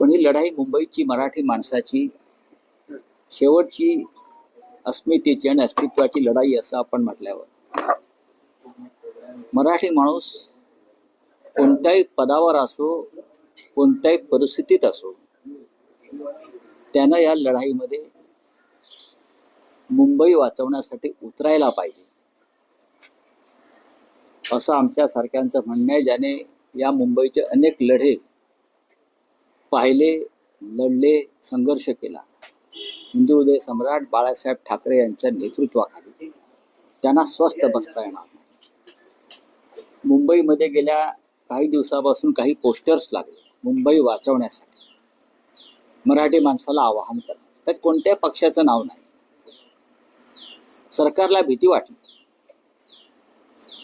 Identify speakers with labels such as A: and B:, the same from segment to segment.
A: पण ही लढाई मुंबईची मराठी माणसाची शेवटची अस्मितेची आणि अस्तित्वाची लढाई असं आपण म्हटल्यावर. मराठी माणूस कोणत्याही पदावर असो कोणत्याही परिस्थितीत असो त्यानं या लढाईमध्ये मुंबई वाचवण्यासाठी उतरायला पाहिजे. असं आमच्या सारख्यांचं म्हणणं आहे ज्याने या मुंबईचे अनेक लढे पाहिले लढले संघर्ष केला. हिंदू हृदय सम्राट बाळासाहेब ठाकरे यांच्या नेतृत्वाखाली त्यांना स्वस्थ बसता येणार मुंबईमध्ये गेल्या काही दिवसापासून काही पोस्टर्स लागले मुंबई वाचवण्यासाठी. मराठी माणसाला आवाहन करणं त्यात कोणत्या पक्षाचं नाव नाही? सरकारला भीती वाटली.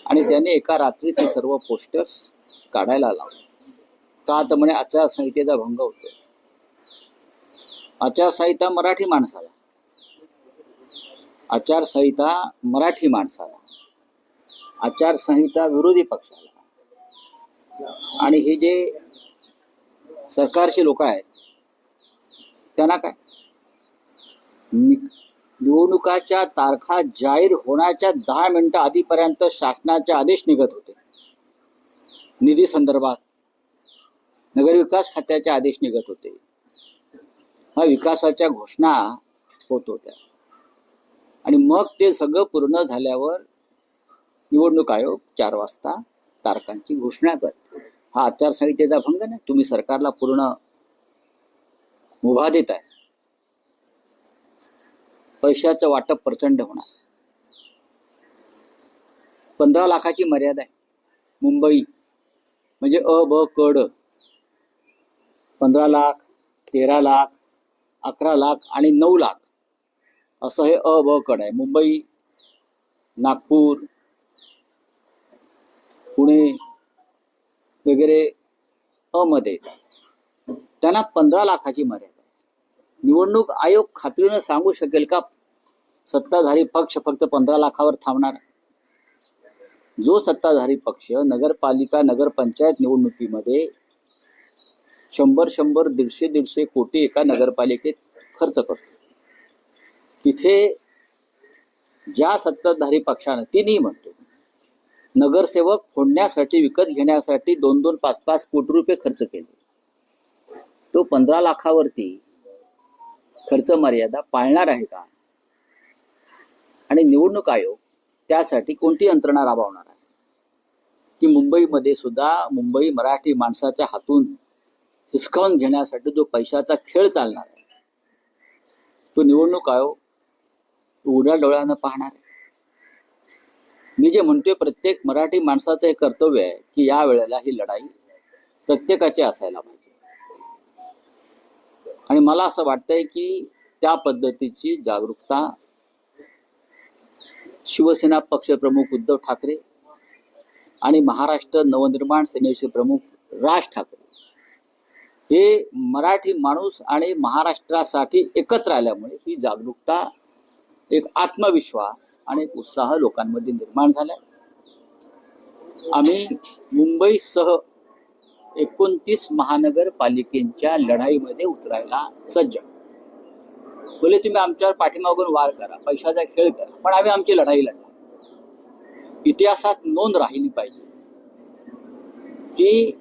A: आणि त्याने एका रात्रीत ते सर्व पोस्टर्स काढायला लावले. का तर म्हणे आचारसंहितेचा भंग होतो आचारसंहिता मराठी माणसाला. आचारसंहिता मराठी माणसाला. आचारसंहिता विरोधी पक्षाला. आणि हे जे सरकारचे लोक आहेत त्यांना काय? निवडणुकाच्या तारखा जाहीर होण्याच्या दहा मिनिटं आधीपर्यंत शासनाचे आदेश निघत होते. निधी संदर्भात विकास खात्याचे आदेश निघत होते. हा विकासाच्या घोषणा होत होत्या. आणि मग ते सगळं पूर्ण झाल्यावर निवडणूक आयोग चार वाजता तारखांची घोषणा करतो. हा आचारसंहितेचा भंग नाही. तुम्ही सरकारला पूर्ण मुभा देत आहे पैशाचं वाटप प्रचंड होणार. पंधरा लाखाची मर्यादा आहे. मुंबई म्हणजे अ ब कड पंधरा लाख तेरा लाख अकरा लाख आणि नऊ लाख. असं हे अ ब कड आहे. मुंबई नागपूर पुणे वगैरे अमध्ये येतात. त्यांना पंधरा लाखाची मर्यादा आहे. निवडणूक आयोग खात्रीनं सांगू शकेल का? सत्ताधारी पक्ष फक्त पंधरा लाखावर थांबणार जो सत्ताधारी पक्ष नगरपालिका नगरपंचायत निवडणुकीमध्ये शंभर शंभर दीडशे दीडशे कोटी एका नगरपालिकेत खर्च करतो. तिथे ज्या सत्ताधारी पक्षानं तिन्ही म्हणतो नगरसेवक फोडण्यासाठी विकत घेण्यासाठी दोन दोन पाच पाच कोटी रुपये खर्च केले. तो पंधरा लाखावरती खर्च मर्यादा पाळणार आहे का? आणि निवडणूक आयोग त्यासाठी कोणती यंत्रणा राबवणार आहे? की मुंबईमध्ये सुद्धा मुंबई मराठी माणसाच्या हातून हिसकावून घेण्यासाठी जो पैशाचा खेळ चालणार आहे तो निवडणूक आयोग उघड्या डोळ्यानं पाहणार आहे. मी जे म्हणतोय प्रत्येक मराठी माणसाचं हे कर्तव्य आहे की या वेळेला ही लढाई प्रत्येकाची असायला पाहिजे. आणि मला असं वाटतंय की त्या पद्धतीची जागरूकता शिवसेना पक्षप्रमुख उद्धव ठाकरे आणि महाराष्ट्र नवनिर्माण सेनेचे प्रमुख राज ठाकरे हे मराठी माणूस आणि महाराष्ट्रासाठी एकत्र आल्यामुळे ही जागरूकता एक आत्मविश्वास आणि एक उत्साह लोकांमध्ये निर्माण झाला आम्ही मुंबईसह एकोणतीस महानगरपालिकेच्या लढाईमध्ये उतरायला सज्ज. बोले भले तुम्ही आमच्यावर पाठीमागून वार करा पैशाचा खेळ करा पण आम्ही आमची लढाई लढणार. इतिहासात नोंद राहिली पाहिजे की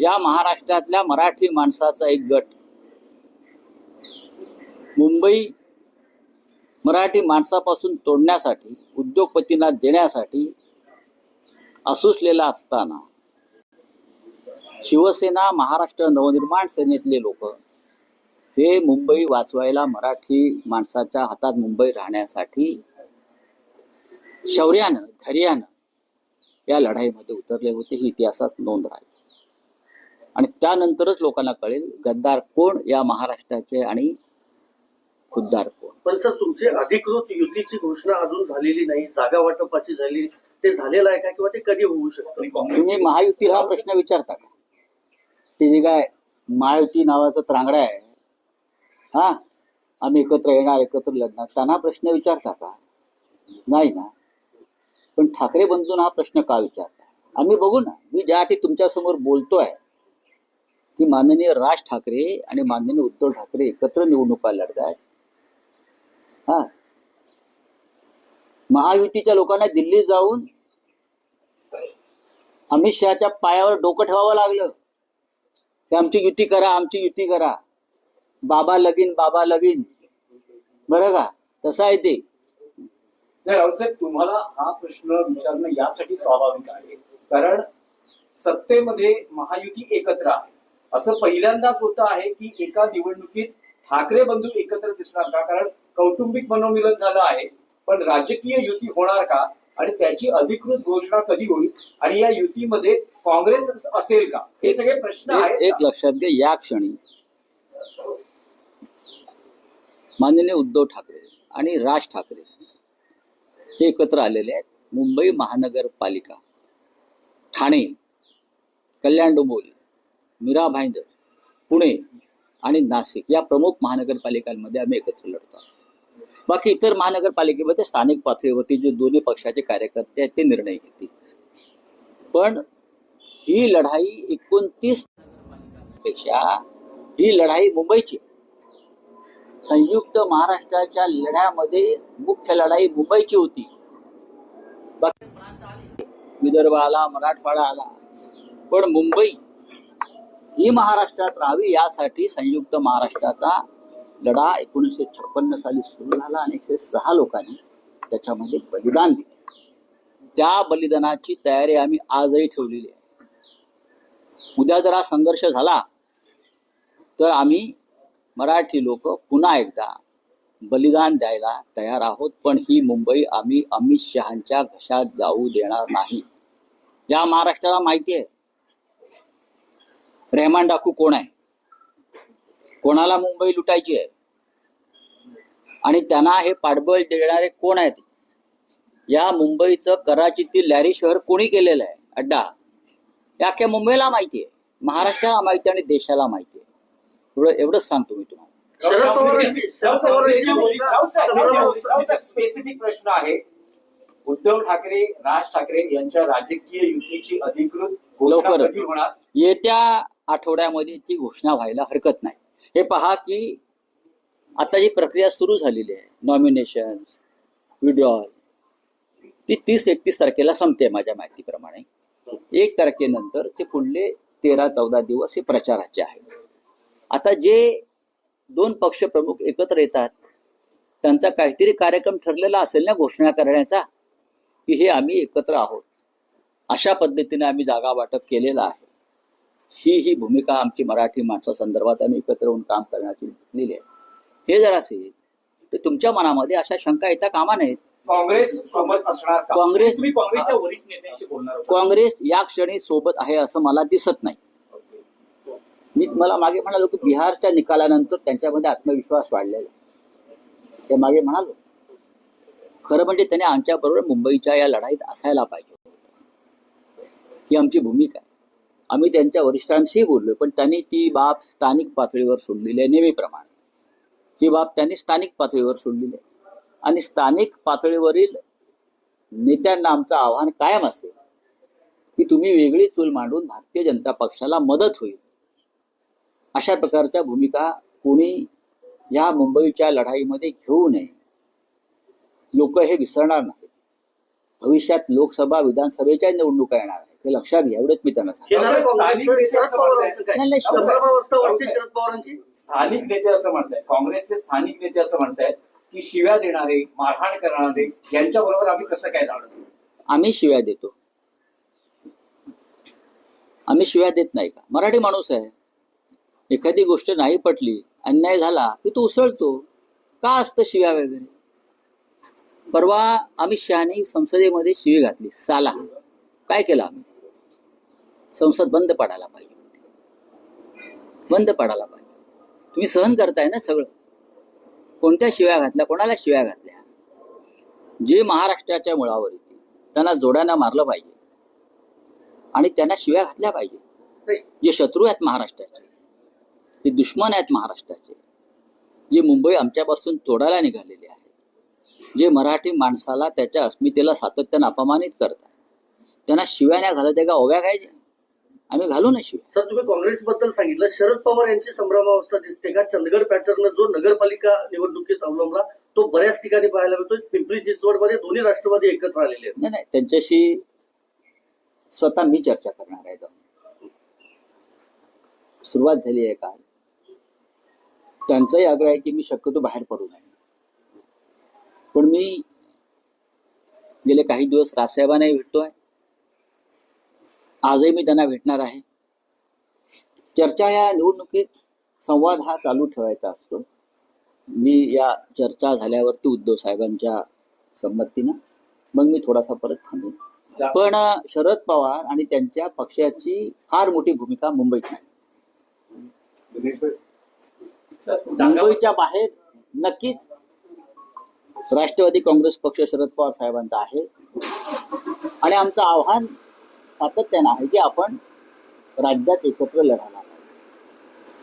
A: या महाराष्ट्रातल्या मराठी माणसाचा एक गट. मुंबई मराठी माणसापासून तोडण्यासाठी उद्योगपतींना देण्यासाठी असुसलेला असताना शिवसेना महाराष्ट्र नवनिर्माण सेनेतले लोक हे मुंबई वाचवायला मराठी माणसाच्या हातात मुंबई राहण्यासाठी शौर्यानं धैर्यानं या लढाईमध्ये उतरले होते ही इतिहासात नोंद राहिली. आणि त्यानंतरच लोकांना कळेल गद्दार कोण या महाराष्ट्राचे आणि खुद्दार कोण.
B: पण सर तुमची अधिकृत युतीची घोषणा अजून झालेली नाही जागा वाटपाची झाली ते झालेलं आहे का किंवा ते कधी होऊ शकतं?
A: तुम्ही महायुतीला हा प्रश्न विचारता का? ते जे काय महायुती नावाचं त्रांगडा आहे हा? आम्ही एकत्र येणार एकत्र लढणार त्यांना प्रश्न विचारता का? नाही ना. पण ठाकरे बंधूंना हा प्रश्न का विचारता? आम्ही बघू ना. मी ज्यासाठी तुमच्यासमोर बोलतोय की माननीय राज ठाकरे आणि माननीय उद्धव ठाकरे एकत्र निवडणुका लढतायत. हा. महायुतीच्या लोकांना दिल्ली जाऊन अमित शहाच्या पायावर डोकं ठेवावं लागलं. की आमची युती करा आमची युती करा. बाबा लगीन बाबा लगीन. बरं का? तसं आहे ते.
C: राऊतसाहेब तुम्हाला हा प्रश्न विचारणं यासाठी स्वाभाविक आहे. कारण सत्तेमध्ये महायुती एकत्र आहे. असं पहिल्यांदाच होतं आहे की एका निवडणुकीत ठाकरे बंधू एकत्र दिसणार का? कारण कौटुंबिक मनोमिलन झालं आहे. पण राजकीय युती होणार का? आणि त्याची अधिकृत घोषणा कधी होईल? आणि या युतीमध्ये काँग्रेस असेल का? हे सगळे प्रश्न
A: एक-
C: आहेत.
A: एक लक्षात घ्या या क्षणी माननीय उद्धव ठाकरे आणि राज ठाकरे हे एकत्र आलेले आहेत. मुंबई महानगरपालिका ठाणे कल्याण डोंबिवली. मीरा भाईंदर पुणे आणि नाशिक या प्रमुख महानगरपालिकांमध्ये आम्ही एकत्र लढतो. आहोत. बाकी इतर महानगरपालिकेमध्ये स्थानिक पातळीवरती जे दोन्ही पक्षाचे कार्यकर्ते आहेत ते निर्णय घेतील. पण ही लढाई एकोणतीसपेक्षा ही लढाई मुंबईची संयुक्त महाराष्ट्राच्या लढ्यामध्ये मुख्य लढाई मुंबईची होती. विदर्भ आला मराठवाडा आला पण मुंबई ही महाराष्ट्रात राहावी यासाठी संयुक्त महाराष्ट्राचा लढा एकोणीसशे छप्पन्न साली सुरू झाला आणि एकशे सहा लोकांनी त्याच्यामध्ये बलिदान दिले. त्या बलिदानाची तयारी आम्ही आजही ठेवलेली आहे. उद्या जरा संघर्ष झाला तर आम्ही मराठी लोक पुन्हा एकदा बलिदान द्यायला तयार आहोत पण ही मुंबई आम्ही अमित शहांच्या घशात जाऊ देणार नाही. या महाराष्ट्राला माहिती आहे. रेहमान डाकू कोण आहे? कोणाला मुंबई लुटायची आहे? आणि त्यांना हे पाठबळ देणारे कोण आहेत? या मुंबईचं कराचीतील लॅरी शहर कोणी केलेलं आहे? अड्डा. या अख्ख्या मुंबईला माहिती आहे. महाराष्ट्राला माहिती आहे आणि देशाला माहिती आहे. एवढं एवढंच सांगतो मी तुम्हाला.
C: स्पेसिफिक प्रश्न आहे. उद्धव ठाकरे राज ठाकरे यांच्या राजकीय युतीची अधिकृत होणार
A: येत्या आठवड्यामध्ये ती घोषणा व्हायला हरकत नाही. हे पहा की आता जी प्रक्रिया सुरू झालेली आहे नॉमिनेशन विड्रॉल ती तीस एकतीस तारखेला संपते माझ्या माहितीप्रमाणे. एक तारखेनंतर ते पुढले तेरा चौदा दिवस हे प्रचाराचे आहेत. आता जे दोन पक्ष प्रमुख एकत्र येतात त्यांचा काहीतरी कार्यक्रम ठरलेला असेल ना घोषणा करण्याचा की हे आम्ही एकत्र आहोत. अशा पद्धतीने आम्ही जागा वाटप केलेलं आहे. ही ही भूमिका आमची मराठी माणसासंदर्भात आम्ही एकत्र होऊन काम करण्याची घेतलेली आहे हे जर असेल तर तुमच्या मनामध्ये अशा शंका येता कामा नाहीत
C: काँग्रेस सोबत असणार
A: काँग्रेस-
C: काँग्रेसच्या वरिष्ठ नेत्यांशी बोलणार.
A: काँग्रेस या क्षणी सोबत आहे असं मला दिसत नाही मी मला मागे म्हणालो की बिहारच्या निकालानंतर त्यांच्यामध्ये आत्मविश्वास वाढलेला. ते मागे म्हणालो खरं म्हणजे त्याने आमच्या बरोबर मुंबईच्या या लढाईत असायला पाहिजे होतं. ही आमची भूमिका आहे आम्ही त्यांच्या वरिष्ठांशी बोललोय पण त्यांनी ती बाब स्थानिक पातळीवर सोडलेली आहे नेहमीप्रमाणे. ही बाब त्यांनी स्थानिक पातळीवर सोडलेली आहे. आणि स्थानिक पातळीवरील नेत्यांना आमचं आव्हान कायम असेल की तुम्ही वेगळी चूल मांडून भारतीय जनता पक्षाला मदत होईल. अशा प्रकारच्या भूमिका कोणी या मुंबईच्या लढाईमध्ये घेऊ नये. लोक हे विसरणार नाहीत. भविष्यात लोकसभा विधानसभेच्या निवडणुका येणार आहेत. हे लक्षात घ्या एवढंच मी त्यांना
C: स्थानिक नेते असं म्हणतायत. काँग्रेसचे स्थानिक नेते असं म्हणतायत की शिव्या देणारे मारहाण करणारे यांच्या बरोबर आम्ही कसं काय जाणवतो
A: आम्ही शिव्या देतो. आम्ही शिव्या देत नाही का? मराठी माणूस आहे. एखादी गोष्ट नाही पटली अन्याय झाला की तो उसळतो. का असतं शिव्या वगैरे? परवा अमित शहानी संसदेमध्ये शिवी घातली साला. काय केलं आम्ही? संसद बंद पडायला पाहिजे बंद पडायला पाहिजे. तुम्ही सहन करताय ना सगळं. कोणत्या शिव्या घातल्या कोणाला शिव्या घातल्या? जे महाराष्ट्राच्या मुळावर येतील त्यांना जोड्यानं मारलं पाहिजे. आणि त्यांना शिव्या घातल्या पाहिजे. जे शत्रू आहेत महाराष्ट्राचे जे दुश्मन आहेत महाराष्ट्राचे जे मुंबई आमच्यापासून तोडायला निघालेले आहेत जे मराठी माणसाला त्याच्या अस्मितेला सातत्यानं अपमानित करतात त्यांना शिव्या नाही घालत आहे का ओव्या घ्यायच्या. आम्ही घालू ना शिवाय.
B: सर तुम्ही काँग्रेसबद्दल सांगितलं. शरद पवार यांची संभ्रमावस्था दिसते का? चंदगड पॅटर्न जो नगरपालिका निवडणुकीत अवलंबला तो बऱ्याच ठिकाणी पाहायला मिळतो पिंपरी चिंचवडमध्ये दोन्ही राष्ट्रवादी एकत्र आलेले आहेत.
A: नाही नाही त्यांच्याशी स्वतः मी चर्चा करणार आहे जाऊन. सुरुवात झाली आहे काल. त्यांचाही आग्रह आहे की मी शक्यतो बाहेर पडू नये. पण मी गेले काही दिवस राजसाहेबांनाही भेटतोय. आजही मी त्यांना भेटणार आहे. चर्चा या निवडणुकीत संवाद हा चालू ठेवायचा असतो. मी या चर्चा झाल्यावरती उद्धव साहेबांच्या संमतीनं मग मी थोडासा परत थांबेन. पण शरद पवार आणि त्यांच्या पक्षाची फार मोठी भूमिका मुंबईत नाही. मुंबईच्या बाहेर नक्कीच राष्ट्रवादी काँग्रेस पक्ष शरद पवार साहेबांचा आहे. आणि आमचं आव्हान सातत्यानं आहे की आपण राज्यात एकत्र लढायला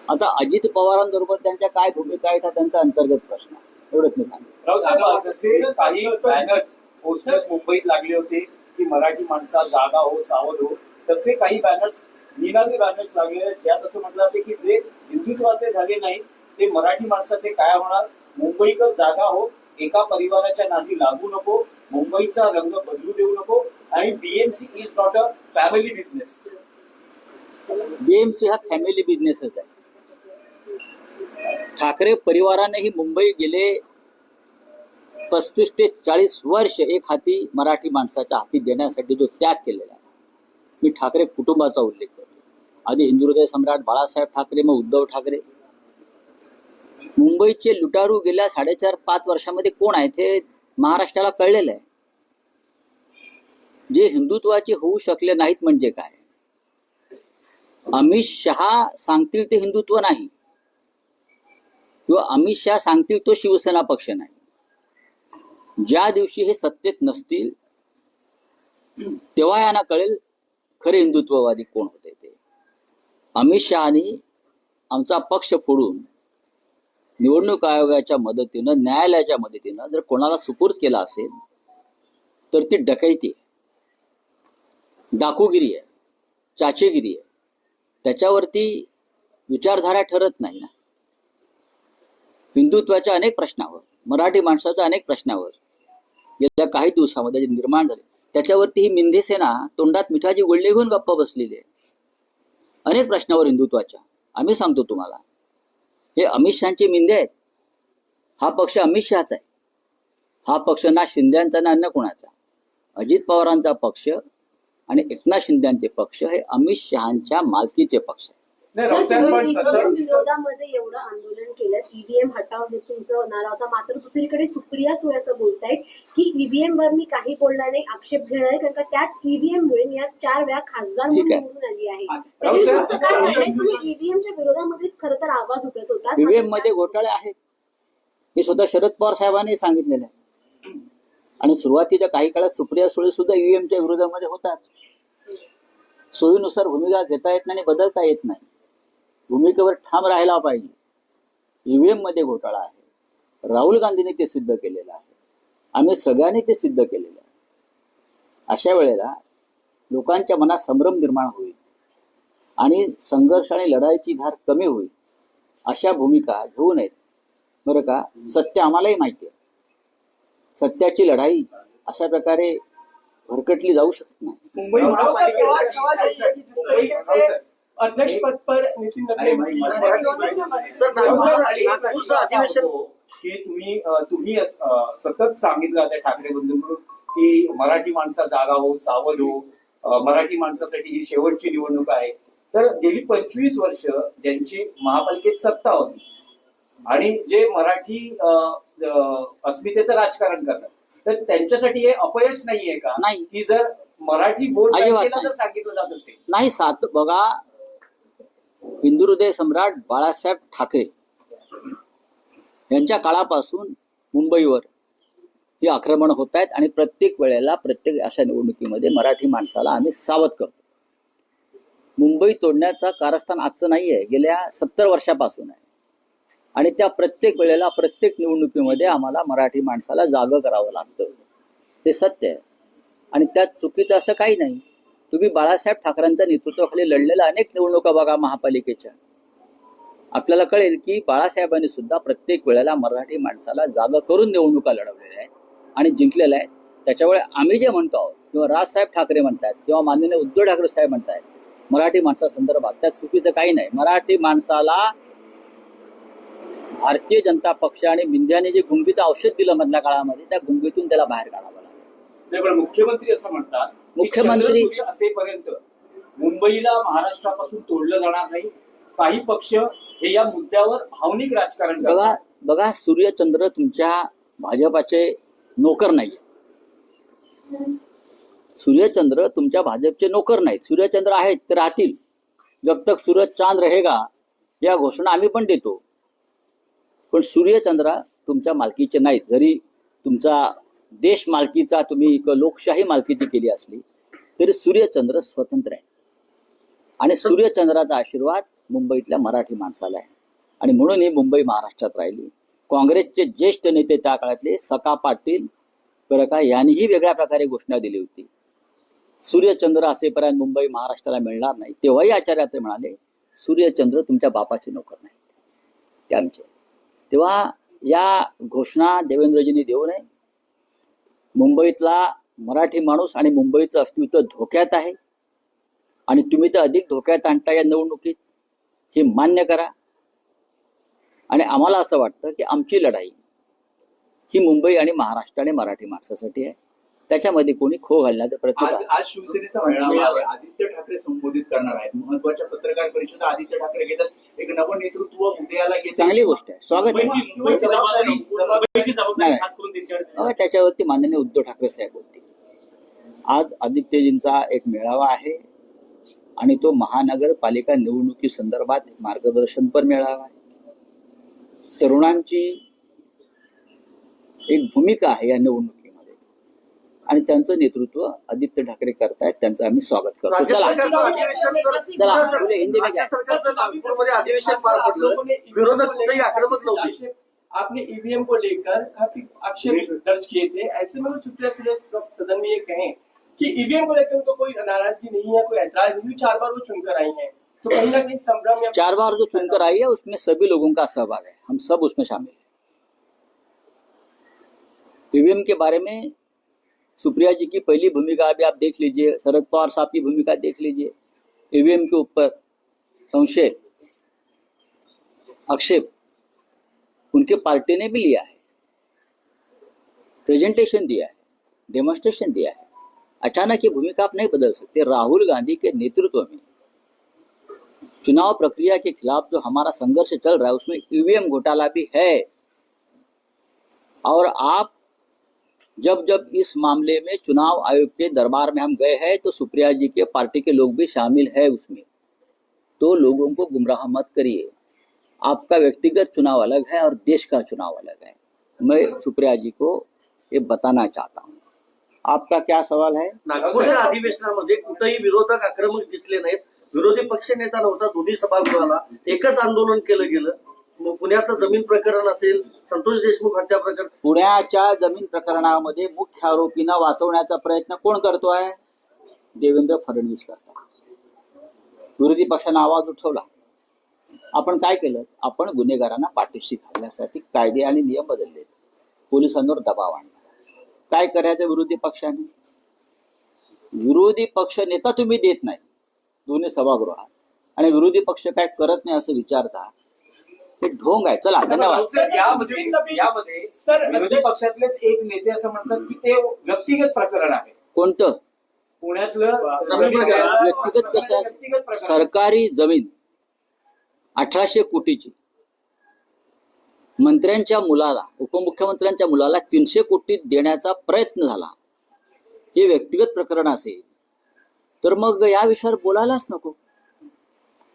A: आता अजित पवारांबरोबर त्यांच्या काय भूमिका आहेत हा त्यांचा अंतर्गत प्रश्न एवढंच मी
C: सांगितलं काही बॅनर्स पोस्टर्स मुंबईत लागले होते की मराठी माणसा जागा हो सावध हो तसे काही बॅनर्स निनावी बॅनर्स लागले आहेत. ज्यात असं म्हटलं जाते की जे हिंदुत्वाचे झाले नाही ते मराठी माणसाचे काय होणार? मुंबईकर जागा हो एका परिवाराच्या नादी लागू नको मुंबईचा रंग बदलू देऊ नको आणि BMC is not a family business
A: BMC हा फॅमिली बिझनेसच आहे. ठाकरे परिवारानेही मुंबई गेले पस्तीस ते चाळीस वर्ष एक हाती मराठी माणसाच्या हाती देण्यासाठी जो त्याग केलेला आहे. मी ठाकरे कुटुंबाचा उल्लेख करतो. आधी हिंदुहृदय सम्राट बाळासाहेब ठाकरे मग उद्धव ठाकरे. मुंबईचे लुटारू गेल्या साडेचार पाच वर्षामध्ये कोण आहेत हे महाराष्ट्राला कळलेलं आहे. जे हिंदुत्वाचे होऊ शकले नाहीत म्हणजे काय? अमित शहा सांगतील ते हिंदुत्व नाही. किंवा अमित शहा सांगतील तो शिवसेना पक्ष नाही. ज्या दिवशी हे सत्तेत नसतील तेव्हा यांना कळेल खरे हिंदुत्ववादी कोण होते ते. अमित शहानी आमचा पक्ष फोडून निवडणूक आयोगाच्या मदतीनं न्यायालयाच्या मदतीनं जर कोणाला सुपूर्द केला असेल तर ती डकैती आहे. डाकूगिरी आहे. चाचेगिरी आहे. त्याच्यावरती विचारधारा ठरत नाही ना. हिंदुत्वाच्या अनेक प्रश्नावर मराठी माणसाच्या अनेक प्रश्नावर गेल्या काही दिवसामध्ये जे निर्माण झाले त्याच्यावरती ही मिंधेसेना तोंडात मिठाची गोळणी घेऊन गप्प बसलेली आहे. अनेक प्रश्नावर हिंदुत्वाच्या. आम्ही सांगतो तुम्हाला हे अमित शहाचे मिंदे आहेत. हा पक्ष अमित शहाचा आहे. हा पक्ष ना शिंद्यांचा ना अन्य कोणाचा. अजित पवारांचा पक्ष आणि एकनाथ शिंद्यांचे पक्ष हे अमित शहांच्या मालकीचे पक्ष आहे
D: विरोधामध्ये एवढं आंदोलन केलं ईव्हीएम हटाव हे तुमचं नारा होता मात्र दुसरीकडे सुप्रिया सुळे असं बोलतायत की ईव्हीएम वर मी काही बोलणार नाही आक्षेप घेणार नाही कारण का त्याच ईव्हीएम मुळे मी आज चार वेळा खासदार म्हणून. निवडून आली आहे? तुम्ही ईव्हीएमच्या विरोधामध्येच खरं तर आवाज उठत होता.
A: ईव्हीएममध्ये घोटाळे आहेत. हे स्वतः शरद पवार साहेबांनी सांगितलेलं आहे. आणि सुरुवातीच्या काही काळात सुप्रिया सुळे सुद्धा ईव्हीएमच्या विरोधामध्ये होतात. सोयीनुसार भूमिका घेता येत नाही आणि बदलता येत नाही. भूमिकेवर ठाम राहायला पाहिजे. ईव्हीएममध्ये घोटाळा आहे. राहुल गांधींनी ते सिद्ध केलेलं आहे. आम्ही सगळ्यांनी ते सिद्ध केलेलं आहे. अशा वेळेला लोकांच्या मनात संभ्रम निर्माण होईल आणि संघर्ष आणि लढाईची धार कमी होईल अशा भूमिका घेऊ नयेत. बरं का? सत्य आम्हालाही माहिती आहे. सत्याची लढाई अशा प्रकारे भरकटली जाऊ शकत नाही.
E: मुंबई
C: राऊत साहेब,
E: महापालिकेसाठी
C: सवाल आहे की
E: मुंबई-
C: राऊत साहेब, अध्यक्ष पद पर नितीन गडकरी की तुम्ही तुम्ही सतत सांगितलं होतं ठाकरे बंधूंकडून की मराठी माणसा जागा हो सावध हो. मराठी माणसासाठी ही शेवटची निवडणूक आहे. तर गेली पंचवीस वर्ष ज्यांची महापालिकेत सत्ता होती आणि जे मराठी अस्मितेचं राजकारण करतात तर त्यांच्यासाठी हे अपयश नाहीये का?
A: नाही.
C: की जर मराठी बोर्ड. सांगितलं जात असेल
A: नाही सात बघा हिंदुहृदय सम्राट बाळासाहेब ठाकरे यांच्या काळापासून मुंबईवर ही आक्रमण होत आहेत आणि प्रत्येक वेळेला प्रत्येक अशा निवडणुकीमध्ये मराठी माणसाला आम्ही सावध करतो. मुंबई तोडण्याचा कारस्थान आजचं नाही आहे गेल्या सत्तर वर्षापासून आहे. आणि त्या प्रत्येक वेळेला प्रत्येक निवडणुकीमध्ये आम्हाला मराठी माणसाला जागं करावं लागतं. ते सत्य आहे. आणि त्यात चुकीचं असं काही नाही. तुम्ही बाळासाहेब ठाकरेंच्या नेतृत्वाखाली लढलेल्या अनेक निवडणुका बघा महापालिकेच्या. आपल्याला कळेल की बाळासाहेबांनी सुद्धा प्रत्येक वेळेला मराठी माणसाला जागा करून निवडणुका लढवलेल्या आहेत आणि जिंकलेल्या आहेत. त्याच्यामुळे आम्ही जे म्हणतो आहोत किंवा राजसाहेब ठाकरे म्हणतात किंवा माननीय उद्धव ठाकरे साहेब म्हणतायत मराठी माणसासंदर्भात त्यात चुकीचं काही नाही. मराठी माणसाला भारतीय जनता पक्ष आणि मिंध्याने जे गुंगीचं औषध दिलं मधल्या काळामध्ये त्या गुंगीतून त्याला बाहेर काढावं लागलं.
C: नाही पण मुख्यमंत्री असं म्हणतात
A: मुख्यमंत्री-
C: असेपर्यंत मुंबईला महाराष्ट्रापासून तोडलं जाणार नाही. काही पक्ष हे या मुद्द्यावर भावनिक राजकारण
A: बघा बघा सूर्यचंद्र तुमच्या भाजपाचे नोकर नाही सूर्यचंद्र तुमच्या भाजपचे नोकर नाहीत. सूर्यचंद्र आहेत ते राहतील. जब तक सूरज चांद रहेगा या घोषणा आम्ही पण देतो. पण सूर्यचंद्र तुमच्या मालकीचे नाहीत. जरी तुमचा देश मालकीचा तुम्ही एक लोकशाही मालकीची केली असली तरी सूर्यचंद्र स्वतंत्र आहे. आणि सूर्यचंद्राचा आशीर्वाद मुंबईतल्या मराठी माणसाला आहे. आणि म्हणून ही मुंबई महाराष्ट्रात राहिली. काँग्रेसचे ज्येष्ठ नेते त्या काळातले सका पाटील बरं यांनीही वेगळ्या प्रकारे घोषणा दिली होती. सूर्यचंद्र असेपर्यंत मुंबई महाराष्ट्राला मिळणार नाही. तेव्हाही आचार्य ते म्हणाले सूर्यचंद्र तुमच्या बापाचे नोकर नाहीत. त्यांचे तेव्हा या घोषणा देवेंद्रजींनी देऊ नये. मुंबईतला मराठी माणूस आणि मुंबईचं अस्तित्व धोक्यात आहे. आणि तुम्ही तर अधिक धोक्यात आणता या निवडणुकीत. हे मान्य करा. आणि आम्हाला असं वाटतं की आमची लढाई ही मुंबई आणि महाराष्ट्र आणि मराठी माणसासाठी आहे. त्याच्यामध्ये कोणी खो घालण्याचा प्रयत्न
E: आज
A: करा
E: आज शिवसेनेचा मेळावा. आदित्य ठाकरे संबोधित करणार आहेत. महत्त्वाच्या पत्रकार परिषदा आदित्य ठाकरे घेतात. एक नवं नेतृत्व उदयाला येते.
A: चांगली गोष्ट आहे. स्वागत आहे. त्याच्यावरती माननीय उद्धव ठाकरे साहेब बोलतील. आज आदित्यजींचा एक मेळावा आहे आणि तो महानगरपालिका निवडणुकी संदर्भात मार्गदर्शनपर मेळावा आहे. तरुणांची एक भूमिका आहे या निवडणुकीमध्ये आणि त्यांचं नेतृत्व आदित्य ठाकरे करतायत त्यांचं आम्ही स्वागत करतो. चला. चला,
B: सर,
A: बोले, हिंदी में
B: राज्य
A: काय?
B: सरकारचं नागपूरमध्ये अधिवेशन पार पडलं. विरोधक कुठेही आक्रमक नव्हते.
F: आक्षेप- आपने ईवीएम को लेकर काफी आक्षेप दर्ज किए थे। ऐसे में वो सुप्रिया सुरेश सदन में ये कहें कि ईवीएम को लेकर उनको कोई नाराजगी नहीं है कोई ऐतराज नहीं चार बार वो चुनकर आई हैं। तो कहीं ना कहीं संभ्रम या
A: चार बार जो चुनकर आई है उसमें सभी लोगों का सहभाग है। हम सब उसमें शामिल हैं। ईवीएम के बारे में सुप्रिया जी की पहली भूमिका अभी आप देख लीजिए, शरद पवार साहब की भूमिका देख लीजिए ईवीएम के ऊपर, संशय, आक्षेप, उनके पार्टी ने भी लिया है प्रेजेंटेशन दिया है डेमोन्स्ट्रेशन दिया है। अचानक ये भूमिका आप नहीं बदल सकते, राहुल गांधी के नेतृत्व में। चुनाव प्रक्रिया के खिलाफ जो हमारा संघर्ष चल रहा है, उसमें ईवीएम घोटाला भी है। और आप जब जब इस मामले में चुनाव आयोग के दरबार में हम गए हैं तो सुप्रिया जी के पार्टी के लोग भी शामिल है उसमें। तो लोगों को गुमराह मत करिए। आपका व्यक्तिगत चुनाव अलग है और देश का चुनाव अलग है। मैं सुप्रिया जी को ये बताना चाहता हूँ। आपका क्या सवाल है?
B: नागपूरच्या अधिवेशनामध्ये कुठेही विरोधक आक्रमक दिसले नाहीत. विरोधी पक्ष नेता नव्हता, दोन्ही सभागृहाला एकच आंदोलन केलं गेलं. पुण्याचं जमीन प्रकरण असेल संतोष देशमुख हत्या प्रकरण
A: पुण्याच्या जमीन प्रकरणामध्ये मुख्य आरोपींना वाचवण्याचा प्रयत्न कोण करतोय? देवेंद्र फडणवीस करतात. विरोधी पक्षानं आवाज उठवला आपण काय केलं? आपण गुन्हेगारांना पाठीशी घालण्यासाठी कायदे आणि नियम बदलले. पोलिसांवर दबाव आणला. काय करायचं विरोधी पक्षाने? विरोधी पक्ष नेता तुम्ही देत नाही. दोन्ही सभागृहात. आणि विरोधी पक्ष काय करत नाही असं विचारता हे ढोंग आहे. चला धन्यवाद.
C: सर, यामध्ये
F: सर,
C: विरोधी पक्षातलेच एक नेते असं म्हणतात की ते व्यक्तिगत प्रकरण आहे.
A: कोणतं?
C: पुण्यातलं.
A: व्यक्तिगत कसं सरकारी जमीन अठराशे कोटीची. मंत्र्यांच्या मुलाला उपमुख्यमंत्र्यांच्या मुलाला तीनशे कोटी देण्याचा प्रयत्न झाला. हे व्यक्तिगत प्रकरण असेल. तर मग या विषयावर बोलायलाच नको.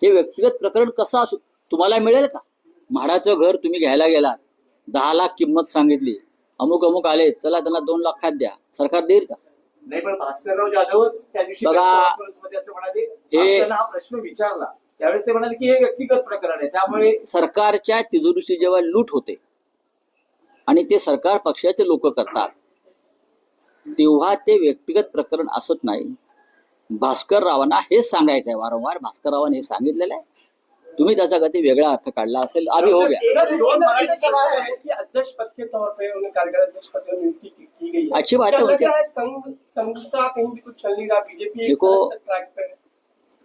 A: हे व्यक्तिगत प्रकरण कसं असू तुम्हाला मिळेल का? म्हाडाचं घर तुम्ही घ्यायला गेलात. दहा लाख किंमत सांगितली. अमुक अमुक आले. चला त्यांना दोन लाखात द्या. सरकार देईल का?
C: नाही पण भास्करराव जाधवच त्या दिवशी
A: बघा,
C: press conference मध्ये असं म्हणाले.
A: हे-
C: त्यांना हा प्रश्न विचारला. त्यावेळेस ते म्हणाले की हे व्यक्तिगत प्रकरण आहे. त्यामुळे
A: सरकारच्या तिजोरीची जेव्हा लूट होते आणि ते सरकार पक्षाचे लोक करतात तेव्हा ते व्यक्तिगत प्रकरण असत नाही. भास्कर रावांना हेच सांगायचं आहे वारंवार भास्कर रावांनी हे सांगितलेलं आहे. तुम्ही त्याचा कधी वेगळा अर्थ काढला असेल अभी हो गया.
F: है अध्यक्ष पद के तौर पे उन्हें कार्यकारी अध्यक्ष पद नियुक्ति की, गई है?
A: अच्छी बात है,
F: संघ का कहीं भी कुछ चल नहीं रहा बीजेपी
A: देखो-
F: ट्रैक पे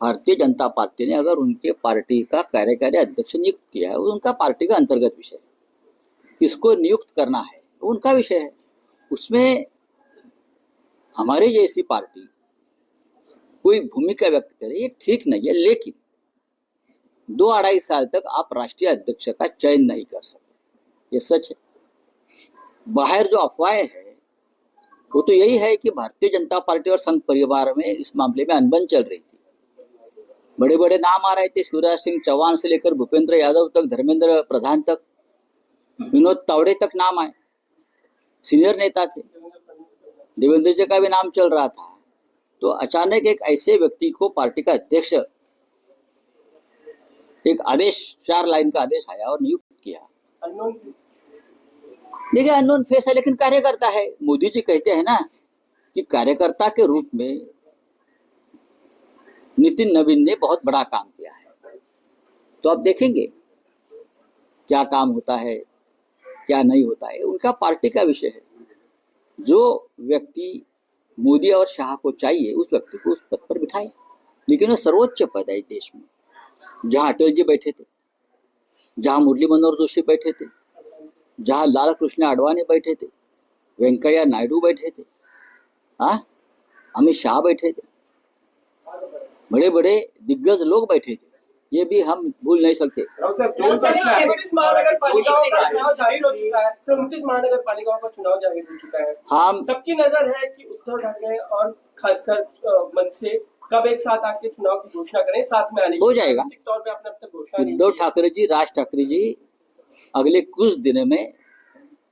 A: भारतीय जनता पार्टी ने अगर उनके पार्टी का कार्यकारी अध्यक्ष नियुक्त किया है उनका पार्टी का अंतर्गत विषय है। किसको नियुक्त करना है उनका विषय है। उसमें हमारी जैसी पार्टी कोई भूमिका व्यक्त करे ये ठीक नहीं है लेकिन दो अढ़ाई साल तक आप राष्ट्रीय अध्यक्ष का चयन नहीं कर सकते। ये सच है। बाहर जो अफवाहें है, वो तो यही है कि भारतीय जनता पार्टी और संघ परिवार में इस मामले में अनबन चल रही थी। बड़े बड़े नाम आ रहे थे, शिवराज सिंह चौहान से लेकर भूपेंद्र यादव तक, धर्मेंद्र प्रधान तक, विनोद तावड़े तक नाम आए। सीनियर नेता थे। देवेंद्र जी का भी नाम चल रहा था। तो अचानक एक ऐसे व्यक्ति को पार्टी का अध्यक्ष एक आदेश चार लाइन का आदेश आया और नियुक्त किया। देखिए अननोन फेस है लेकिन कार्यकर्ता है। मोदी जी कहते हैं ना कि कार्यकर्ता के रूप में नितिन नवीन ने बहुत बड़ा काम किया है। तो आप देखेंगे क्या काम होता है क्या नहीं होता है उनका पार्टी का विषय है। जो व्यक्ति मोदी और शाह को चाहिए उस व्यक्ति को उस पद पर बिठाए। लेकिन वो सर्वोच्च पद है देश में। जहाँ अटल जी बैठे थे जहाँ मुरली मनोहर जोशी बैठे थे जहाँ लाल कृष्ण आडवाणी बैठे थे वेंकैया नायडू बैठे थे हाँ? अमित शाह बैठे थे बड़े बड़े दिग्गज लोग बैठे थे ये भी हम भूल नहीं सकते।
F: हो है। हो है।
A: हम
F: सबकी नज़र है कि उद्धव ठाकरे और खासकर मन से कब एक साथ आके चुनाव की घोषणा करें? साथ में आने
A: हो जाएगा।
F: तौर पे आपने अब तक घोषणा
A: उद्धव ठाकरे जी राज ठाकरे जी अगले कुछ दिनों में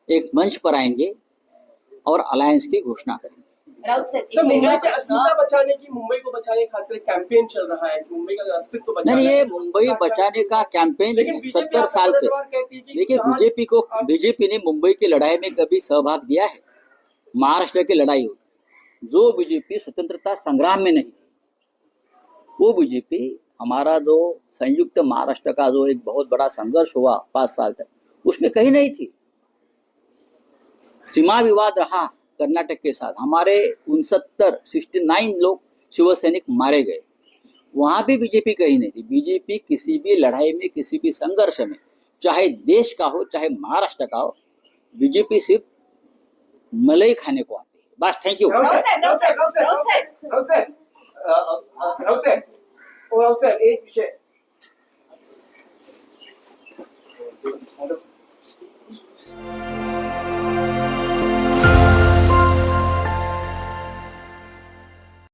A: एक मंच पर आएँगे और अलायंस की घोषणा करेंगे।
F: अस्मिता बचाने की मुंबई को बचाने खासकर कैंपेन चल रहा है मुंबई का अस्तित्व
A: नहीं, ये मुंबई बचाने का कैंपेन सत्तर साल से देखिए बीजेपी को बीजेपी ने मुंबई की लड़ाई में कभी सहभाग दिया है। महाराष्ट्र की लड़ाई हुई जो बीजेपी स्वतंत्रता संग्राम में नहीं थी वो बीजेपी हमारा जो संयुक्त महाराष्ट्र का जो एक बहुत बड़ा संघर्ष हुआ पाँच साल तक उसमें कहीं नहीं थी। सीमा विवाद रहा कर्नाटक के साथ। हमारे उनसत्तर सिक्सटी नाइन लोग शिवसैनिक मारे गए। वहाँ भी बीजेपी कहीं नहीं थी। बीजेपी किसी भी लड़ाई में किसी भी संघर्ष में चाहे देश का हो चाहे महाराष्ट्र का हो बीजेपी सिर्फ़ मलई खाने को आती है। बस थैंक यू
C: ઓળવશે એ જ છે Thank you.